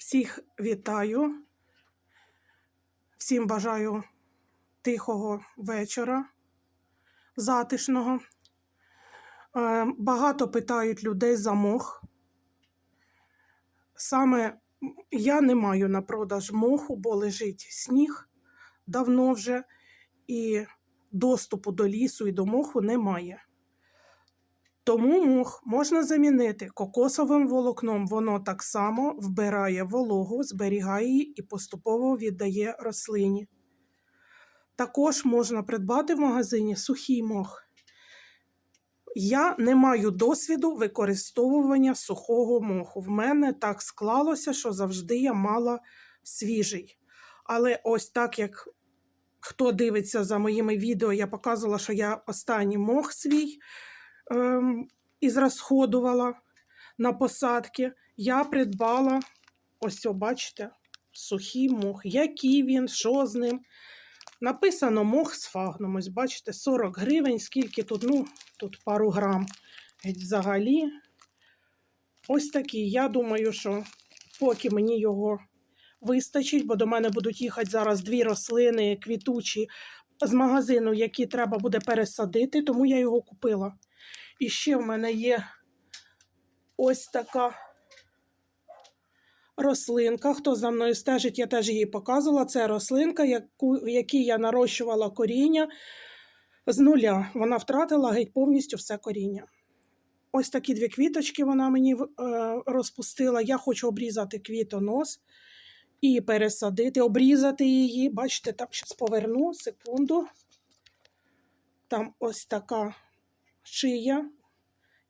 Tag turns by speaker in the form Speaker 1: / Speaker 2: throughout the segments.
Speaker 1: Всіх вітаю, всім бажаю тихого вечора, затишного. Е, Багато питають людей за мох. Саме я не маю на продаж моху, бо лежить сніг давно вже, і доступу до лісу і до моху немає. Тому мох можна замінити кокосовим волокном. Воно так само вбирає вологу, зберігає її і поступово віддає рослині. Також можна придбати в магазині сухий мох. Я не маю досвіду використовування сухого моху. В мене так склалося, що завжди я мала свіжий. Але ось так як хто дивиться за моїми відео, я показувала, що я останній мох свій і зрасходувала на посадки. Я придбала, ось бачите, сухий мох. Який він, що з ним. Написано мох з фагном. Ось бачите, 40 гривень, скільки тут, ну, тут пару грам. Геть Взагалі. Ось такий. Я думаю, що поки мені його вистачить, бо до мене будуть їхати зараз дві рослини квітучі з магазину, які треба буде пересадити, тому я його купила. І ще в мене є ось така рослинка. Хто за мною стежить, я теж її показувала. Це рослинка, яку, якій я нарощувала коріння з нуля. Вона втратила геть повністю все коріння. Ось такі дві квіточки вона мені е, розпустила. Я хочу обрізати квітонос і пересадити, обрізати її. Бачите, там зараз поверну секунду. Там ось така шия,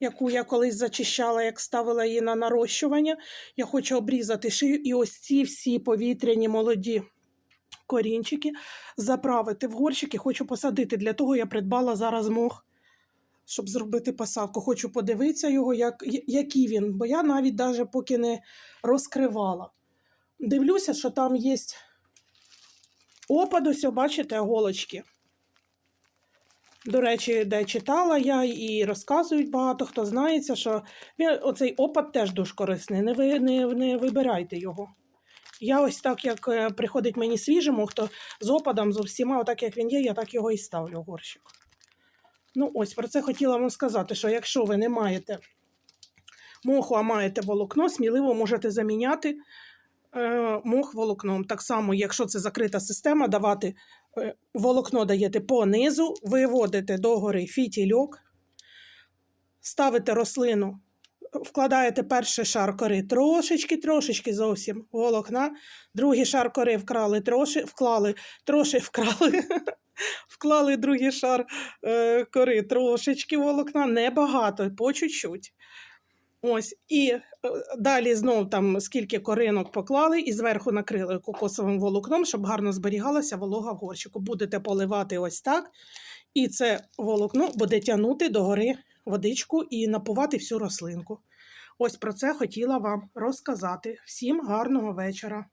Speaker 1: яку я колись зачищала, як ставила її на нарощування. Я хочу обрізати шию і ось ці всі повітряні молоді корінчики заправити в горщики. Хочу посадити. Для того я придбала зараз мох, щоб зробити посадку. Хочу подивитися його, як, який він, бо я навіть даже поки не розкривала. Дивлюся, що там є опад, ось, бачите, голочки. До речі, де читала я і розказують багато хто знається, що він, оцей опад теж дуже корисний. Не, ви, не, не вибирайте його. Я ось так, як е, приходить мені свіжий мох, то з опадом, з усіма, отак як він є, я так його і ставлю в горщик. Ну, ось про це хотіла вам сказати, що якщо ви не маєте моху, а маєте волокно, сміливо можете заміняти е, мох волокном. Так само, якщо це закрита система, давати волокно даєте по низу, виводите догори фітільок, ставите рослину, вкладаєте перший шар кори трошечки, трошечки зовсім волокна, другий шар кори вкрали троши, вклали, троши вкрали. Вклали другий шар е, кори трошечки волокна, небагато, по чуть-чуть. Ось, і е, далі знову там скільки коринок поклали, і зверху накрили кокосовим волокном, щоб гарно зберігалася волога в горщику. Будете поливати ось так, і це волокно буде тягнути догори водичку і напувати всю рослинку. Ось про це хотіла вам розказати. Всім гарного вечора!